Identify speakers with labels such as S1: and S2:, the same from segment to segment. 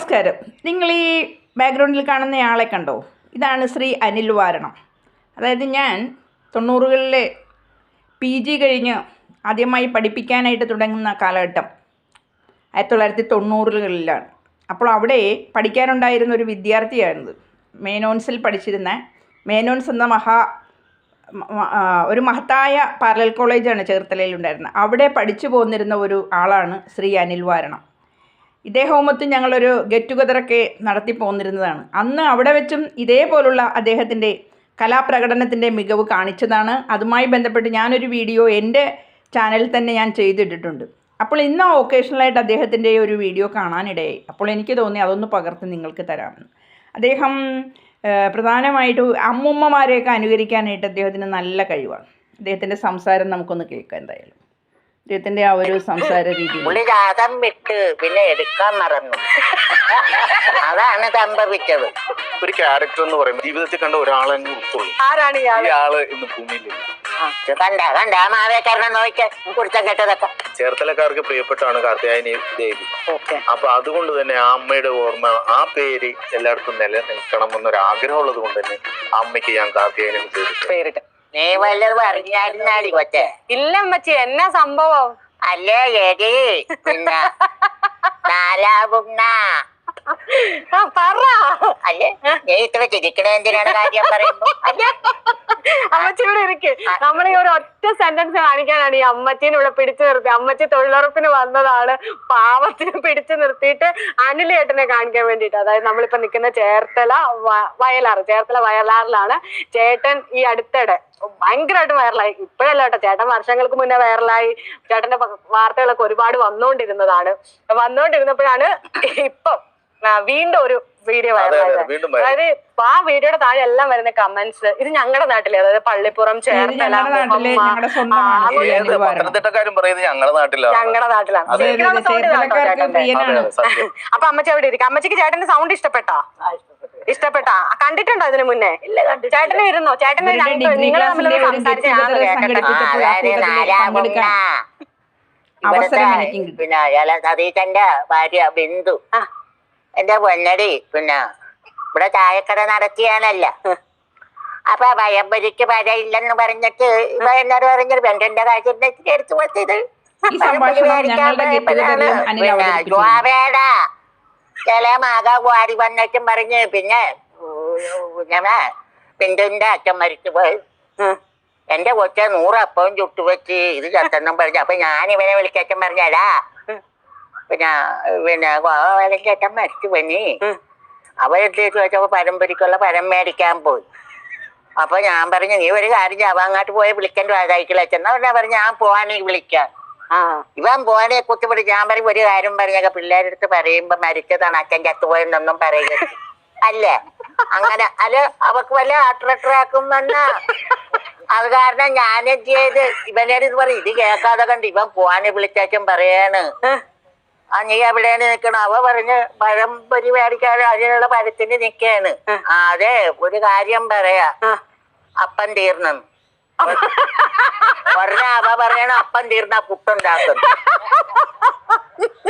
S1: നമസ്കാരം. നിങ്ങൾ ഈ ബാക്ക്ഗ്രൗണ്ടിൽ കാണുന്നയാളെ കണ്ടോ? ഇതാണ് ശ്രീ അനിൽ വാരണം. അതായത് ഞാൻ തൊണ്ണൂറുകളിലെ പി ജി കഴിഞ്ഞ് ആദ്യമായി പഠിപ്പിക്കാനായിട്ട് തുടങ്ങുന്ന കാലഘട്ടം ആയിരത്തി തൊള്ളായിരത്തി തൊണ്ണൂറുകളിലാണ് അപ്പോൾ അവിടെ പഠിക്കാനുണ്ടായിരുന്ന ഒരു വിദ്യാർത്ഥിയായിരുന്നത് മേനോൻസിൽ പഠിച്ചിരുന്ന മേനോൻസ് എന്ന മഹാ ഒരു മഹത്തായ പാരലൽ കോളേജാണ് ചേർത്തലയിൽ ഉണ്ടായിരുന്നത് അവിടെ പഠിച്ചു പോന്നിരുന്ന ഒരു ആളാണ് ശ്രീ അനിൽ വാരണം. ഇദ്ദേഹവുമൊത്ത് ഞങ്ങളൊരു ഗെറ്റ് ടുഗദറൊക്കെ നടത്തി പോന്നിരുന്നതാണ്. അന്ന് അവിടെ വെച്ചും ഇതേപോലുള്ള അദ്ദേഹത്തിന്റെ കലാപ്രകടനത്തിന്റെ മികവ് കാണിച്ചതാണ്. അതുമായി ബന്ധപ്പെട്ട് ഞാനൊരു വീഡിയോ എന്റെ ചാനലിൽ തന്നെ ഞാൻ ചെയ്തിട്ടിട്ടുണ്ട്. അപ്പോൾ ഇന്ന് ഒക്കേഷണലായിട്ട് അദ്ദേഹത്തിന്റെ ഒരു വീഡിയോ കാണാനിടയായി. അപ്പോൾ എനിക്ക് തോന്നി അതൊന്ന് പകർത്ത് നിങ്ങൾക്ക് തരാമെന്ന് അദ്ദേഹം പ്രധാനമായിട്ട് അമ്മുമ്മമാരെയൊക്കെ അനുകരിക്കാനായിട്ട് അദ്ദേഹത്തിന് നല്ല കഴിവാണ്. അദ്ദേഹത്തിന്റെ സംസാരം നമുക്കൊന്ന് കേൾക്കാം എന്തായാലും. അദ്ദേഹത്തിന്റെ ആ ഒരു സംസാര രീതി.
S2: പുള്ളി രാഗം വിട്ട് പിന്നെ എടുക്കാൻ മറന്നു. അതാണ് സംഭവിച്ചത്.
S3: ഒരു ക്യാരക്ടർ എന്ന് പറയുമ്പോൾ ജീവിതത്തിൽ കണ്ട ഒരാളെ അങ്ങ് ഉൾക്കൊള്ളും.
S2: ആരാണ്
S3: ഈ ആൾ? ഇന്ന് ഭൂമിയിലില്ല
S2: കണ്ട കണ്ട മാവേക്കാരനെ നോക്കിയ കുറിച്ചം കേട്ടതൊക്കെ.
S3: ചേർത്തലക്കാർക്ക് പ്രിയപ്പെട്ടാണ് കാർത്തിയായനി ദേവി.
S2: ഓക്കെ.
S3: അപ്പൊ അതുകൊണ്ട് തന്നെ ആ അമ്മയുടെ ഓർമ്മ ആ പേര് എല്ലായിടത്തും നിലനിൽക്കണം എന്നൊരു ആഗ്രഹമുള്ളത് കൊണ്ട് തന്നെ ആ അമ്മയ്ക്ക് ഞാൻ കാർത്തിയായനം ചെയ്തിട്ടുണ്ട്
S4: പേരിട്ട്.
S2: നീ വല്ലതും അറിഞ്ഞായിരുന്നാടി കൊച്ചെ.
S4: ഇല്ല അമ്മച്ചി എന്നാ സംഭവം?
S2: അല്ലേ എടി? പിന്നെ
S4: ആ പറ.
S2: അല്ലേ? നീ ഇത്ര ചിരിക്കണ എന്തിനാണ് കാര്യം പറയുമ്പോ അല്ലേ?
S4: അമ്മച്ചി ഇവിടെ ഇരിക്ക്. നമ്മൾ ഈ ഒരു ഒറ്റ സെന്റൻസ് കാണിക്കാനാണ് ഈ അമ്മച്ചീനെ ഇവിടെ പിടിച്ചു നിർത്തി അമ്മച്ചി തൊഴിലുറപ്പിന് വന്നതാണ്. പാവത്തിന് പിടിച്ചു നിർത്തിയിട്ട് അനിലേട്ടനെ കാണിക്കാൻ വേണ്ടിയിട്ട്. അതായത് നമ്മളിപ്പോ നിൽക്കുന്ന ചേർത്തല വയലാർ വയലാറ്. ചേർത്തല വയലാറിലാണ് ചേട്ടൻ ഈ അടുത്തിടെ ഭയങ്കരമായിട്ട് വൈറലായി. ഇപ്പോഴല്ല കേട്ടോ. ചേട്ടൻ വർഷങ്ങൾക്ക് മുന്നേ വൈറലായി. ചേട്ടന്റെ വാർത്തകളൊക്കെ ഒരുപാട് വന്നുകൊണ്ടിരുന്നതാണ് വന്നുകൊണ്ടിരുന്നപ്പോഴാണ് ഇപ്പം വീണ്ടും ഒരു വീഡിയോ. അതായത് ഇപ്പൊ ആ വീഡിയോയുടെ താഴെ എല്ലാം വരുന്ന കമന്റ്സ് ഇത് ഞങ്ങളുടെ നാട്ടിലെ അതായത് പള്ളിപ്പുറം ചേർത്തല
S1: ഞങ്ങളുടെ
S3: പത്തനംതിട്ടക്കാരും പറയുന്നത് നാട്ടിലാണ്.
S4: ഞങ്ങളുടെ നാട്ടിലാണ്. അപ്പൊ അമ്മച്ചി അവിടെ ഇരിക്കും? അമ്മച്ചിക്ക് ചേട്ടന്റെ സൗണ്ട് ഇഷ്ടപ്പെട്ടോ? ഇഷ്ടപ്പെട്ടാ? കണ്ടിട്ടുണ്ടോ ഇതിനു മുന്നേ? ചേട്ടന് ഇരുന്നോ ചേട്ടന് നിങ്ങൾ തമ്മിൽ സംസാരിച്ച ഞാൻ
S1: together സംഘടിപ്പിച്ച
S2: ആ,
S1: അപ്പോൾ ആ
S2: അതായത്
S1: കൂട്ടത്തിൽ
S2: നാലാവുന്ന
S1: പങ്കെടുക്കാൻ
S2: ഇവിടുത്തെ
S1: അവസരം എനിക്കും കിട്ടി.
S2: പിന്നെ അയാളെ സതീശന്റെ ഭാര്യ ബിന്ദു.
S4: ആ.
S2: എന്റെ പൊന്നടി പിന്നെ ഇവിടെ ചായക്കട നടത്തിയാണല്ല. അപ്പൊ വയമ്പരിക്ക് വരയില്ലെന്ന് പറഞ്ഞിട്ട് ഇവ എന്നോട് പറഞ്ഞൊരു ബെൻഡന്റെ കാഴ്ച എടുത്തു കൊടുത്തത്. ജോവേടാ ചില മാതാ വാരി വന്നിട്ടും പറഞ്ഞ് പിന്നെ ഞമ്മ ബിന്ദുവിന്റെ അച്ഛൻ മരിച്ചു പോയി. എന്റെ കൊച്ച നൂറപ്പവും ചുട്ടുവെച്ച് ഇത് ചത്തെന്നും പറഞ്ഞു. അപ്പൊ ഞാൻ ഇവനെ വിളിക്കച്ചൻ പറഞ്ഞടാ പിന്നെ പിന്നെ അച്ഛൻ മരിച്ചു പനി അവരെടുത്ത് ചോദിച്ചപ്പോ പരമ്പരയ്ക്കുള്ള പരം മേടിക്കാൻ പോയി. അപ്പൊ ഞാൻ പറഞ്ഞു നീ ഒരു കാര്യം അങ്ങോട്ട് പോയി വിളിക്കണ്ട സൈക്കിൾ അച്ഛന്നാ പറഞ്ഞാ പറഞ്ഞു ഞാൻ പോവാണെങ്കിൽ വിളിക്കാം. ഇവൻ പോവാനെ കുത്തിപ്പിടി ഞാൻ പറയും ഒരു കാര്യം പറഞ്ഞൊക്കെ പിള്ളേരെടുത്ത് പറയുമ്പോ മരിച്ചതാണ് അച്ഛൻ ചത്തുപോയെന്നൊന്നും പറയരുത് അല്ലേ? അങ്ങനെ അല്ല അവക്ക് വല്ല അട്രാക്ടറാക്കും വന്ന അത് കാരണം ഞാൻ ചെയ്ത്? ഇവനോട് ഇത് പറയും ഇത് കേൾക്കാതെ കണ്ട് ഇവൻ പോവാനെ വിളിച്ചാച്ചും പറയാണ്. ആ നീ എവിടെയാണ് നിക്കണ? അവ പറഞ്ഞ് പഴം പൊരി മേടിക്കാതെ അതിനുള്ള പഴത്തിന് നിക്കാണ്. അതെ ഒരു കാര്യം പറയാ.
S4: അപ്പൻ
S2: അപ്പം തീർന്നു. പറഞ്ഞ അവ പറയണ അപ്പൻ തീർന്ന പുട്ടുണ്ടാക്കും.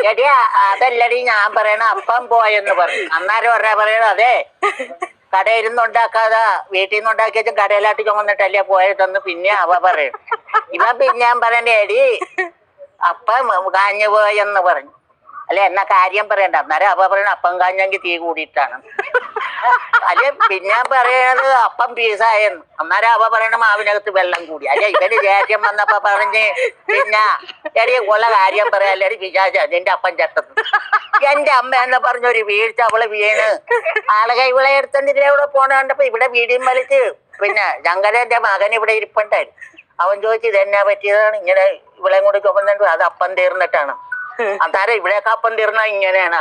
S2: എടി അ- അതല്ലടി ഞാൻ പറയണ അപ്പം പോയെന്ന് പറഞ്ഞു. അന്നേരം പറഞ്ഞ പറയണ അതെ കടയിൽ നിന്ന് ഉണ്ടാക്കാതെ വീട്ടിൽ നിന്ന് ഉണ്ടാക്കിയതും കടയിലാട്ട് ചുമന്നിട്ടല്ലേ പോയതെന്ന് പിന്നെ അവ പറയണം. ഇവ പിന്നെ ഞാൻ പറയണ എടി അപ്പം കാഞ്ഞു പോയെന്ന് പറഞ്ഞു. അല്ലെ എന്നാ കാര്യം പറയണ്ട. അന്നേരം അവ പറയണ അപ്പം കാഞ്ഞെങ്കിൽ തീ കൂടിയിട്ടാണ്. അല്ലെ പിന്നെ പറയണത് അപ്പം പീസായെന്ന് അന്നേരം അവ പറയണ മാവിനകത്ത് വെള്ളം കൂടി. അല്ലെ ഇവന് രാജ്യം വന്നപ്പോ പറഞ്ഞ് പിന്നെ എടി ഉള്ള കാര്യം പറയാല്ലേ വിചാരിച്ച നിന്റെ അപ്പം ചത്തത്. എന്റെ അമ്മ എന്ന് പറഞ്ഞൊരു വീഴ്ച അവൾ വീണ്. ആളുകൾ ഇവളെ എടുത്തിട്ട് ഇവിടെ പോണ കണ്ടപ്പോ ഇവിടെ വീടിയും വലിച്ച്. പിന്നെ ഞങ്ങളുടെ മകൻ ഇവിടെ ഇരിപ്പുണ്ടായിരുന്നു. അവൻ ചോദിച്ചു ഇതെന്നാ പറ്റിയതാണ്? ഇങ്ങനെ ഇവളെയും കൂടി ചുമന്നിട്ട് അത് അപ്പം തീർന്നിട്ടാണ്. അതാരം ഇവിടെയൊക്കെ അപ്പം തീർന്ന ഇങ്ങനെയാണ്.